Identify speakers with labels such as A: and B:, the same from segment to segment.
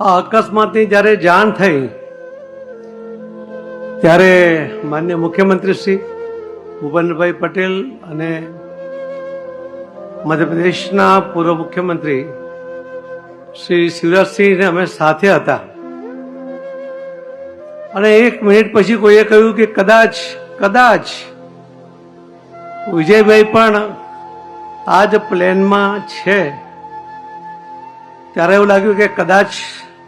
A: આ અકસ્માતની જ્યારે જાણ થઈ, ત્યારે માન્ય મુખ્યમંત્રી શ્રી ભૂપેન્દ્રભાઈ પટેલ અને મધ્યપ્રદેશના પૂર્વ મુખ્યમંત્રી શ્રી શિવરાજસિંહ અમે સાથે હતા. અને એક મિનિટ પછી કોઈએ કહ્યું કે કદાચ કદાચ વિજયભાઈ પણ આ જ પ્લેનમાં છે. ત્યારે એવું લાગ્યું કે કદાચ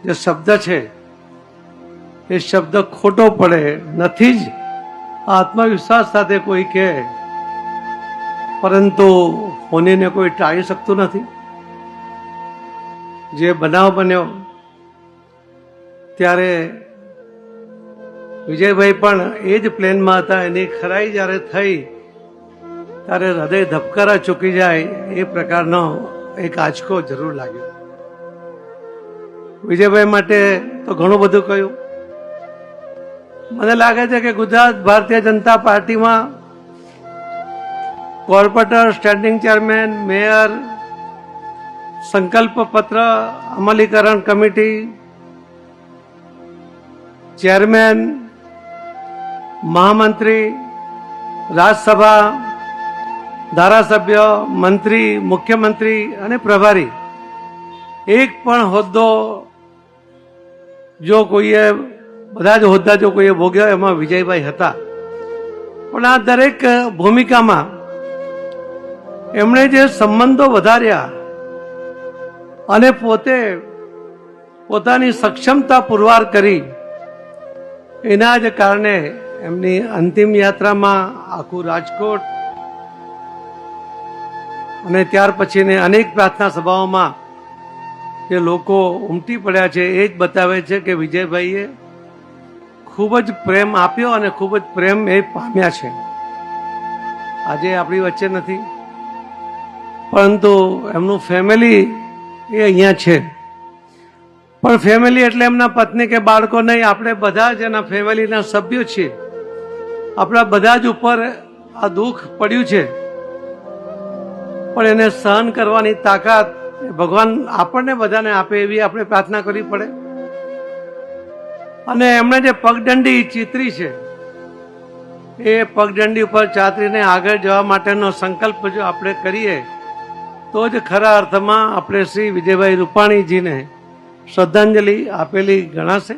A: જે શબ્દ છે, એ શબ્દ ખોટો પડે નથી જ. આત્મવિશ્વાસ સાથે કોઈ કહે, પરંતુ હોનીને કોઈ ટાળી શકતું નથી. જે બનાવ બન્યો, ત્યારે વિજયભાઈ પણ એ જ પ્લેનમાં હતા, એની ખરાઈ જ્યારે થઈ, ત્યારે હૃદય ધબકારા ચૂકી જાય, એ પ્રકારનો એક આંચકો જરૂર લાગ્યો. વિજયભાઈ માટે તો ઘણું બધું કહ્યું. મને લાગે છે કે ગુજરાત ભારતીય જનતા પાર્ટીમાં કોર્પોરેટર, સ્ટેન્ડિંગ ચેરમેન, મેયર સંકલ્પ પત્ર અમલીકરણ કમિટી, ચેરમેન, મહામંત્રી, રાજ્યસભા, ધારાસભ્ય, મંત્રી, મુખ્યમંત્રી અને પ્રભારી. એક પણ હોદ્દો જો કોઈએ, બધા જ હોદ્દા જો કોઈએ ભોગ્યા એમાં વિજયભાઈ હતા. પણ આ દરેક ભૂમિકામાં એમણે જે સંબંધો વધાર્યા અને પોતે પોતાની સક્ષમતા પુરવાર કરી, એના જ કારણે એમની અંતિમ યાત્રામાં આખું રાજકોટ અને ત્યાર પછીની અનેક પ્રાર્થના સભાઓમાં જે લોકો ઉમટી પડ્યા છે, એ જ બતાવે છે કે વિજયભાઈએ ખૂબ જ પ્રેમ આપ્યો અને ખૂબ જ પ્રેમ એ પામ્યા છે. આજે આપણી વચ્ચે નથી, પરંતુ એમનું ફેમિલી એ અહીંયા છે. પણ ફેમિલી એટલે એમના પત્ની કે બાળકો નહીં, આપણે બધા જ એના ફેમિલીના સભ્યો છીએ. આપણા બધા જ ઉપર આ દુઃખ પડ્યું છે. પણ એને સહન કરવાની તાકાત ભગવાન આપણને બધાને આપે એવી આપણે પ્રાર્થના કરવી પડે. અને એમણે જે પગદંડી ચિતરી છે, એ પગદંડી ઉપર ચાતરીને આગળ જવા માટેનો સંકલ્પ જો આપણે કરીએ, તો જ ખરા અર્થમાં આપણે શ્રી વિજયભાઈ રૂપાણીજીને શ્રદ્ધાંજલિ આપેલી ગણાશે.